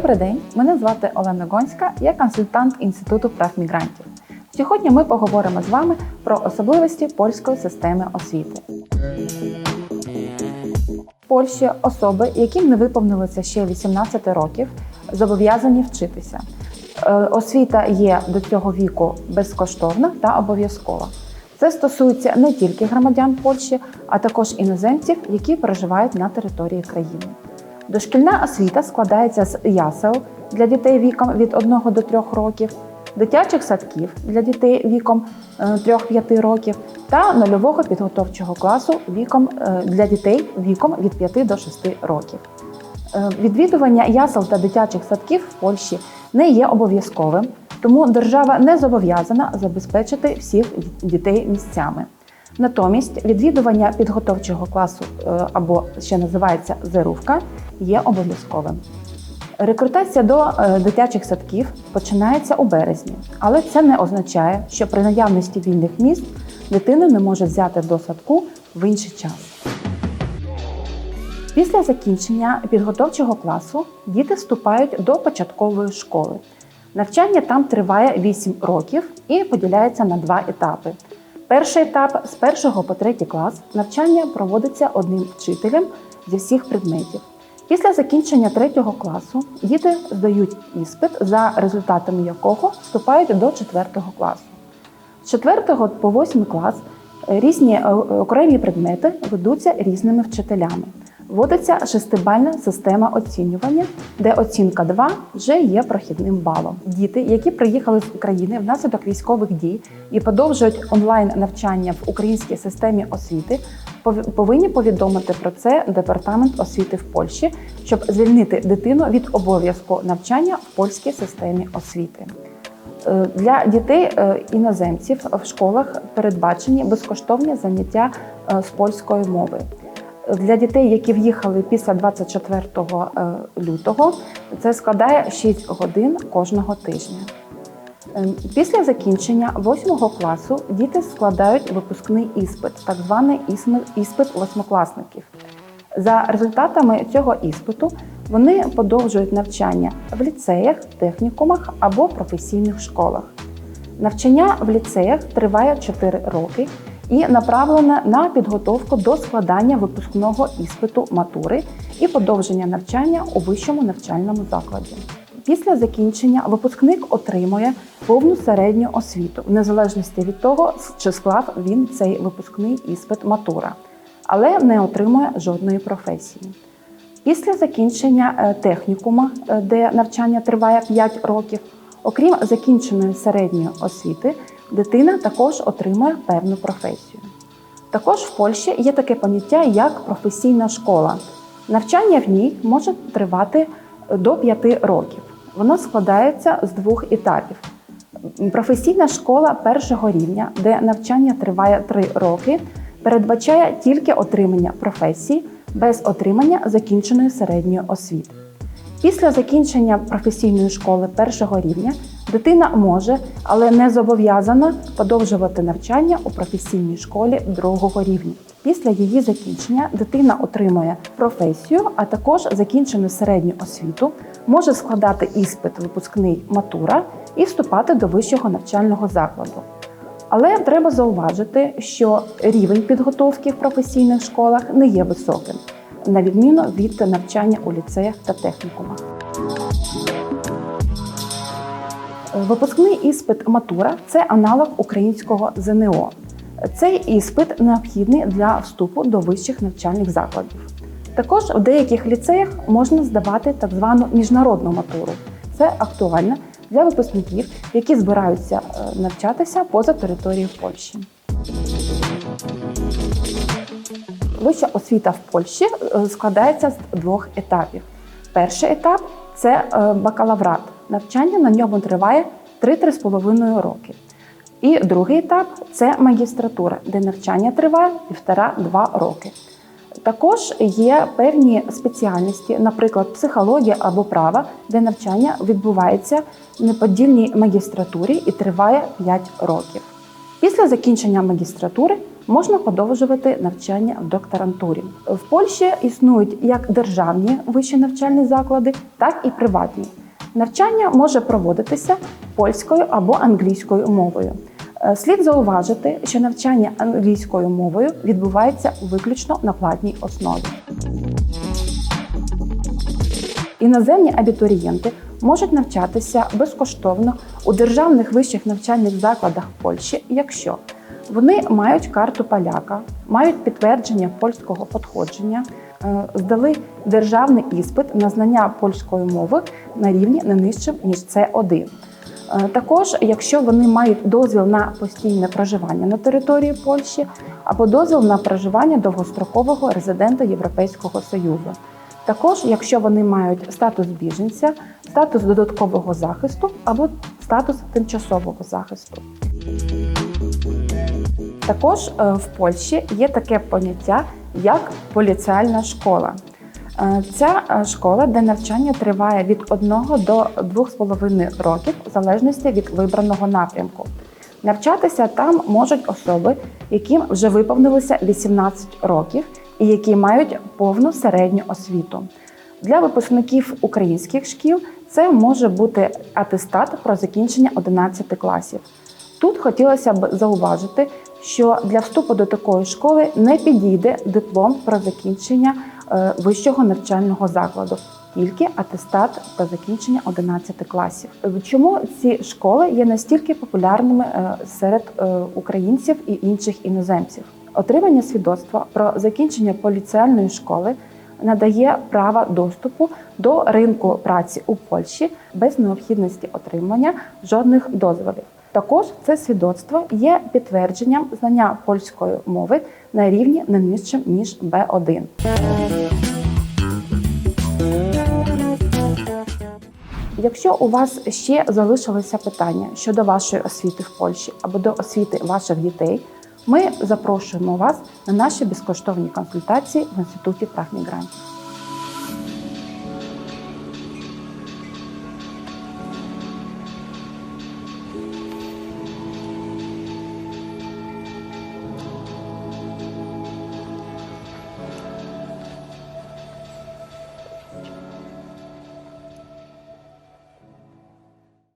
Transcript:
Добрий день, мене звати Олена Гонська, я консультант Інституту прав мігрантів. Сьогодні ми поговоримо з вами про особливості польської системи освіти. В Польщі особи, яким не виповнилося ще 18 років, зобов'язані вчитися. Е, Освіта є до цього віку безкоштовна та обов'язкова. Це стосується не тільки громадян Польщі, а також іноземців, які проживають на території країни. Дошкільна освіта складається з ясел для дітей віком від 1 до 3 років, дитячих садків для дітей віком е, 3-5 років та нульового підготовчого класу віком е, для дітей віком від 5 до 6 років. Е, Відвідування ясел та дитячих садків в Польщі не є обов'язковим, тому держава не зобов'язана забезпечити всіх дітей місцями. Натомість відвідування підготовчого класу е, або ще називається зерувка є обов'язковим. Рекрутація до е, дитячих садків починається у березні, але це не означає, що при наявності вільних місць дитину не може взяти до садку в інший час. Після закінчення підготовчого класу діти вступають до початкової школи. Навчання там триває 8 років і поділяється на два етапи. Перший етап з 1 по 3 клас навчання проводиться одним вчителем зі всіх предметів. Після закінчення третього класу діти здають іспит, за результатами якого вступають до четвертого класу. З четвертого по восьмий клас е, різні е, окремі предмети ведуться різними вчителями. Вводиться шестибальна система оцінювання, де оцінка 2 вже є прохідним балом. Діти, які приїхали з України внаслідок військових дій і подовжують онлайн навчання в українській системі освіти, пов- повинні повідомити про це департамент освіти в Польщі, щоб звільнити дитину від обов'язку навчання в польській системі освіти. Е, Для дітей е, іноземців в школах передбачені безкоштовні заняття е, з польської мови. Для дітей, які в'їхали після 24 е, лютого, це складає 6 годин кожного тижня. Е, Після закінчення 8 класу діти складають випускний іспит, так званий іспит восьмикласників. За результатами цього іспиту вони подовжують навчання в ліцеях, технікумах або професійних школах. Навчання в ліцеях триває 4 роки і направлене на підготовку до складання випускного іспиту матури і подовження навчання у вищому навчальному закладі. Після закінчення випускник отримує повну середню освіту, в незалежності від того, чи склав він цей випускний іспит матура, але не отримує жодної професії. Після закінчення е, технікума, е, де навчання триває 5 років, окрім закінченої середньої освіти, дитина також отримує певну професію. Також в Польщі є таке поняття як професійна школа. Навчання в ній може тривати до 5 років. Воно складається з двох етапів. Професійна школа першого рівня, де навчання триває 3 роки, передбачає тільки отримання професії без отримання закінченої середньої освіти. Після закінчення професійної школи першого рівня дитина може, але не зобов'язана подовжувати навчання у професійній школі другого рівня. Після її закінчення дитина отримує професію, а також закінчену середню освіту, може складати іспит випускний матура і вступати до вищого навчального закладу. Але треба зауважити, що рівень підготовки в професійних школах не є високим, на відміну від навчання у ліцеях та технікумах. Випускний іспит матура це аналог українського ЗНО. Цей іспит необхідний для вступу до вищих навчальних закладів. Також у деяких ліцеях можна здавати так звану міжнародну матуру. Це актуально для випускників, які збираються е, навчатися поза територією Польщі. Вища освіта в Польщі е, складається з двох етапів. Перший етап це е, бакалаврат. Навчання на ньому триває 3-3,5 роки. І другий етап це магістратура, де навчання триває 1,5-2 роки. Також є певні спеціальності, наприклад, психологія або права, де навчання відбувається в неподільній магістратурі і триває 5 років. Після закінчення магістратури можна подовжувати навчання в докторантурі. В Польщі існують як державні вищі навчальні заклади, так і приватні. Навчання може проводитися польською або англійською мовою. Е, Слід зауважити, що навчання англійською мовою відбувається виключно на платній основі. Іноземні абітурієнти можуть навчатися безкоштовно у державних вищих навчальних закладах Польщі, якщо вони мають карту поляка, мають підтвердження польського походження, е, здали державний іспит на знання польської мови на рівні не нижчим ніж С1. Е, Також, якщо вони мають дозвіл на постійне проживання на території Польщі або дозвіл на проживання довгострокового резидента Європейського Союзу. Також, якщо вони мають статус біженця, статус додаткового захисту або статус тимчасового захисту. Також е, в Польщі є таке поняття як поліціальна школа. Е, Ця е, школа, де навчання триває від 1 до 2,5 років, в залежності від вибраного напрямку. Навчатися там можуть особи, яким вже виповнилося 18 років і які мають повну середню освіту. Для випускників українських шкіл це може бути атестат про закінчення 11 класів. Тут хотілося б зауважити, що для вступу до такої школи не підійде диплом про закінчення е, вищого навчального закладу, тільки атестат про закінчення 11 класів. Чому ці школи є настільки популярними е, серед е, українців і інших іноземців? Отримання свідоцтва про закінчення поліціальної школи надає право доступу до ринку праці у Польщі без необхідності отримання жодних дозволів. Також це свідоцтво є підтвердженням знання польської мови на рівні не нижчим ніж Б1. Якщо у вас ще залишилися питання щодо вашої освіти в Польщі або до освіти ваших дітей, ми запрошуємо вас на наші безкоштовні консультації в інституті прав мігрантів.